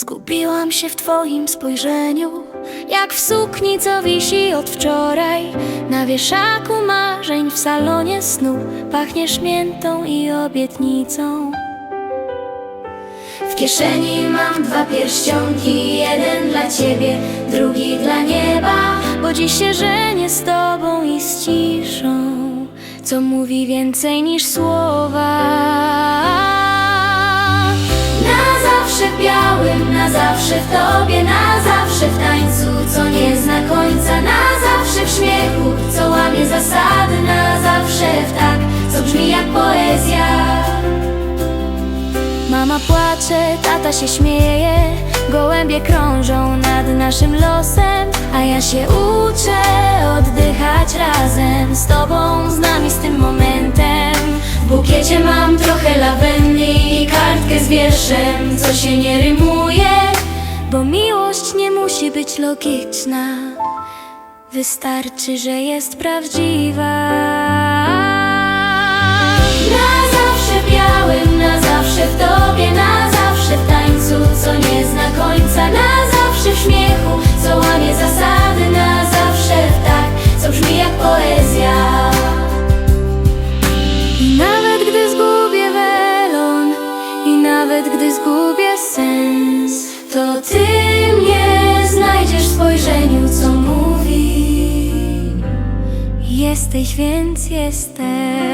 Zgubiłam się w twoim spojrzeniu Jak w sukni, co wisi od wczoraj Na wieszaku marzeń w salonie snu Pachniesz miętą i obietnicą w kieszeni mam dwa pierścionki, jeden dla ciebie, drugi dla nieba. Bo dziś się żenię z tobą i z ciszą, co mówi więcej niż słowa. Płacze, tata się śmieje. Gołębie krążą nad naszym losem A ja się uczę oddychać razem Z tobą, z nami, z tym momentem. W bukiecie mam trochę lawendy i kartkę z wierszem Co się nie rymuje Bo miłość nie musi być logiczna. Wystarczy, że jest prawdziwa co łamie zasady, na zawsze w tak, co brzmi jak poezja. I nawet gdy zgubię welon, i nawet gdy zgubię sens, to ty mnie znajdziesz w spojrzeniu, co mówi. Jesteś, więc jestem